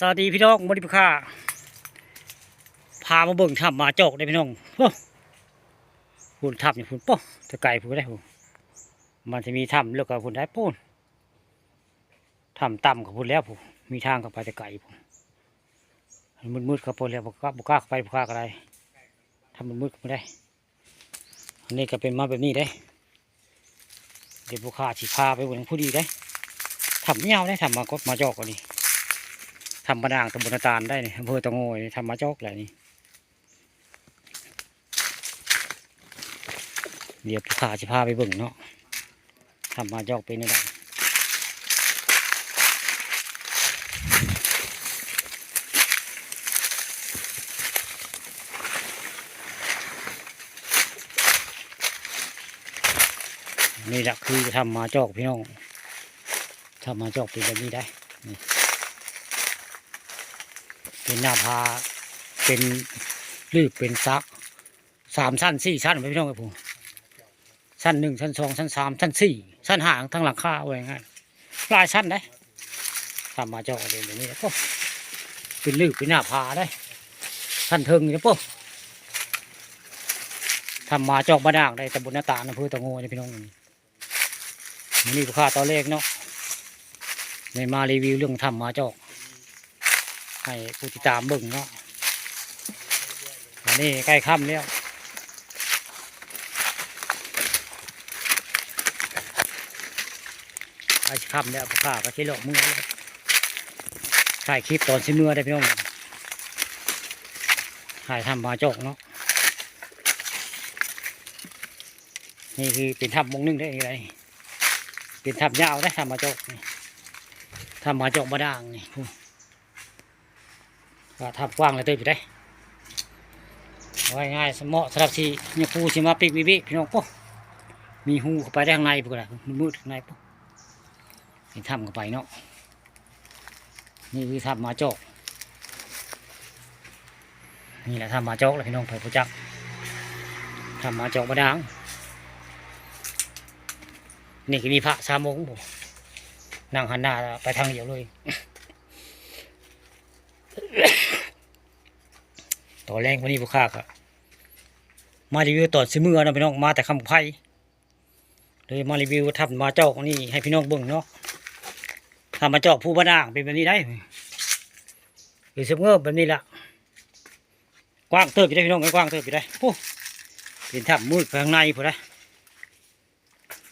สวัสดีพี่น้องมริพค่าพามาเบิ่งถ้ำมาโจกได้พี่น้องโอ้พุ่นถ้ำนี่พุ่นป้จะไกลพุ่นได้พุ่นมันจะมีถ้ำเลือกกับพุ่นได้พุ่นถ้ำต่ำกับพุ่นแล้วพุ่นมีทางกับไปแต่ไกลพุ่นมืดมืดๆกับพุ่นแล้วบุกล้าบุกล้าเข้าไปบุกล้าอะไรทำมันมืดไม่ได้ อันนี้ก็เป็นมาแบบนี้ได้ เดี๋ยวบุกล้าฉีพาไปบนผู้ดีได้ทำเงาได้ทำมากดมาจอกกว่านี้ ทำบะนางตำบลนาตาลได้นี่อำเภอตะโงยทำมาจอกแหละนี่เดี๋ยวผู้ขาจะพาไปเบิ่งเนาะทำมาจอกเป็นยังนี่แหละคือทำมาจอกพี่น้องทำมาจอกเป็นแบบนี้ได้ เป็นหน้าผาเป็นลืบเป็นซักสามชั้นสี่ชั้นไปพี่น้องครับผมชั้นหนึ่งชั้นสองชั้นสามชั้นสี่ชั้นห้าทั้งหลังคาไว้ง่ายหลายชั้นได้ทำมาเจาะเด่นแบบนี้ก็เป็นลืบเป็นหน้าผาได้ชั้นเทิงนี่ปุ๊บทำมาจอกบ้าน่างได้แต่บนหน้าตาลอำเภอตะโงนี่พี่น้องมันนี่ลูกค้าตอนแรกเนาะในมารีวิวเรื่องทำมาจอก ให้ผู้ติดตามเบิ่งเนาะวันนี้ใกล้ค่ำแล้วใกล้ค่ำแล้วข้าก็ใช้หลอกมือถ่ายคลิปตอนสิเมื่อได้พี่น้องถ่ายทำมาจกเนาะนี่คือเป็นทับมงนึงได้ยังไงเป็นทับยาวได้ทำมาจกทำมาจกมาด่างนี่ ก็ทับกว้างเลยเติบอยู่ได้ไว้ง่ายสมเหมาะสำหรับที่เนี่ยปูสิมาปิกวิบิพี่น้องปุ๊มีหูเข้าไปได้ข้างในปุ๊กละมันมืดข้างในปุ๊เห็นทำเข้าไปเนาะนี่คือทำมาโจกนี่แหละทำมาโจกเลยพี่น้องเผยผู้จักทำมาโจกมาดังนี่ก็มีพระสามองค์ผมนั่งหันหน้าไปทางเดียวเลย ต่อแรกวันนี้พวกข้าครับมารีวิวตอซื้อมือนะพี่น้องมาแต่คำไพ่เลยมารีวิวทำมาเจาะนี่ให้พี่น้องเบิ่งเนาะทำมาเจาะผู้บ้านางเป็นแบบนี้ได้หรือซื้อมือแบบนี้ละกว้างเติบอยู่ได้พี่น้องไม่กว้างเติบอยู่ได้ปุ๊เป็นทำมืดไปข้างในพอได้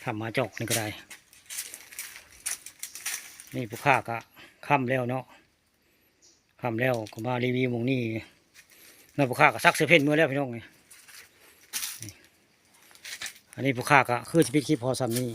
ทำมาเจาะนี่ก็ได้ นี่พวกข้าก็ค่ำแล้วเนาะ ทำแล้วก็มารีวิวมองนี่นั่นผู้ค้าก็ซักเสื้อเพ่นมือแล้วพี่น้องนี่อันนี้ผู้ค้าก็คือจะพิคลิปพอซ้ำนี่